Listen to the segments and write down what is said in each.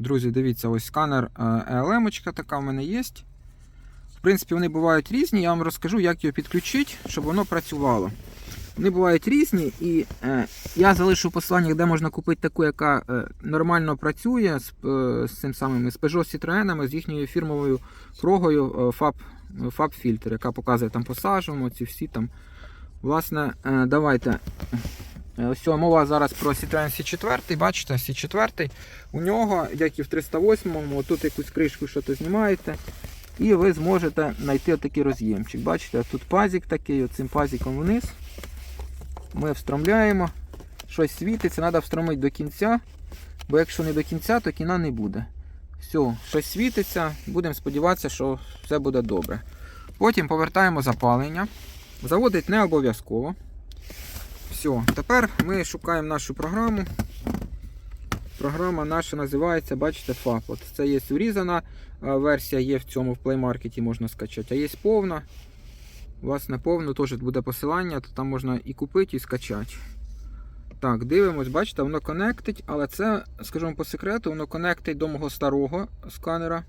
Друзі, дивіться, ось сканер ELM така в мене є. В принципі, вони бувають різні. Я вам розкажу, як його підключити, щоб воно працювало. Вони бувають різні, і е, я залишу посилання, де можна купити таку, яка е, нормально працює з, е, з цим самим з Peugeot Citroen, з їхньою фірмовою прогою е, FAB, FAB Filter, яка показує там посаджуємо, ці всі там. Власне, е, давайте. Е, Ось мова зараз про Citroen C4, бачите, C4. У нього, як і в 308-му, тут якусь кришку що то знімаєте. І ви зможете знайти отакий роз'ємчик. Бачите, тут пазик такий, оцим пазиком вниз. Ми встромляємо. Щось світиться, треба встромити до кінця. Бо якщо не до кінця, то кіна не буде. Все, щось світиться, будемо сподіватися, що все буде добре. Потім повертаємо запалення. Заводить не обов'язково. Все, тепер ми шукаємо нашу програму. Програма наша називається, бачите, FAP. От Це є урізана версія, є в цьому в Play Market, можна скачати. А є повна. Власне, повну теж буде посилання, то там можна і купити, і скачати. Так, дивимось, бачите, воно конектить, але це, скажу вам по секрету, воно конектить до мого старого сканера,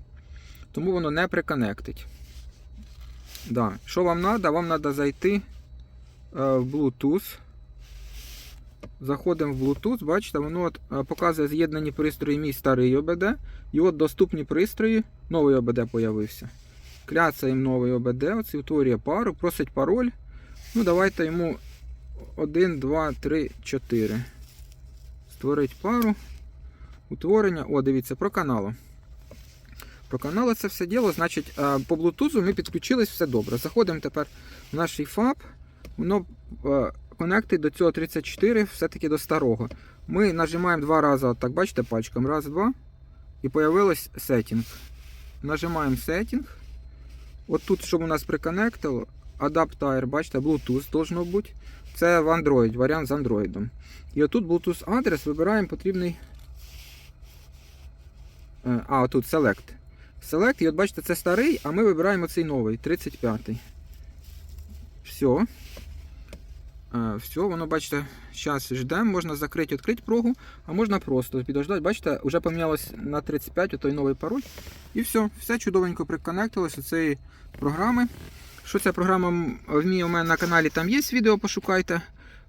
тому воно не приконектить. Да. Що вам треба? Вам треба зайти е, в Bluetooth. Заходимо в Bluetooth, бачите, воно от, е, показує з'єднані пристрої мій старий ОБД. І от доступні пристрої, новий ОБД появився. Кляцаємо новий ОБД, оце утворює пару, просить пароль. Ну, давайте йому 1, 2, 3, 4. Створить пару. Утворення. О, дивіться, про каналу. Про канали це все діло. Значить, е, по Bluetooth ми підключились все добре. Заходимо тепер в наш FAB. Воно е, до цього 34, все-таки до старого. Ми нажимаємо два рази, так бачите, пальчиком. Раз, два. І появилось сеттинг. Нажимаємо сеттинг. От тут, щоб у нас приконектило, адаптер, бачите, Bluetooth должно бути. Це в Android, варіант з Android. І отут Bluetooth адрес вибираємо потрібний. Е, А, отут Select. Select, і от бачите, це старий, а ми вибираємо цей новий, 35-й. Все. Е, Все, воно, бачите, зараз ждемо, можна закрити, відкрити прогу, а можна просто підождати. Бачите, вже помінялось на 35 той новий пароль. І все, все чудовенько приконектилось до цієї програми. Що ця програма вміє у мене на каналі, там є відео, пошукайте.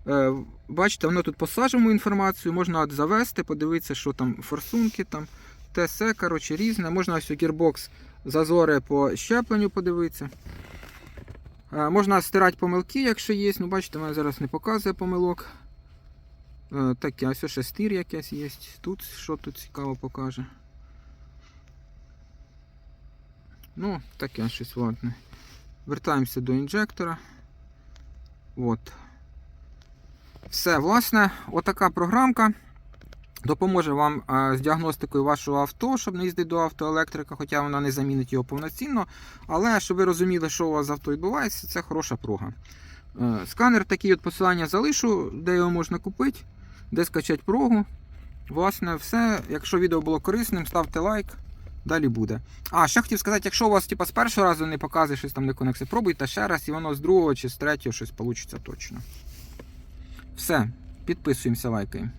Е, Бачите, воно тут посаджуємо інформацію, можна завести, подивитися, що там форсунки, там, ТСЕ, коротше, різне. Можна ось у гірбокс зазори по щепленню подивитися. Можна стирати помилки, якщо є. Ну, бачите, мене зараз не показує помилок. Е, Таке, ось ще стир якесь є. Тут що тут цікаво покаже. Ну, таке щось ватне. Вертаємося до інжектора. От. Все, власне, отака програмка допоможе вам е, з діагностикою вашого авто, щоб не їздити до автоелектрика, хоча вона не замінить його повноцінно. Але щоб ви розуміли, що у вас з авто відбувається, це хороша прога. Е, Сканер такий от посилання залишу, де його можна купити, де скачати прогу. Власне, все. Якщо відео було корисним, ставте лайк. Далі буде. А, ще хотів сказати, якщо у вас типу, з першого разу не показує щось там не конекси, пробуйте ще раз, і воно з другого чи з третього щось вийде точно. Все, підписуємося, лайкаємо.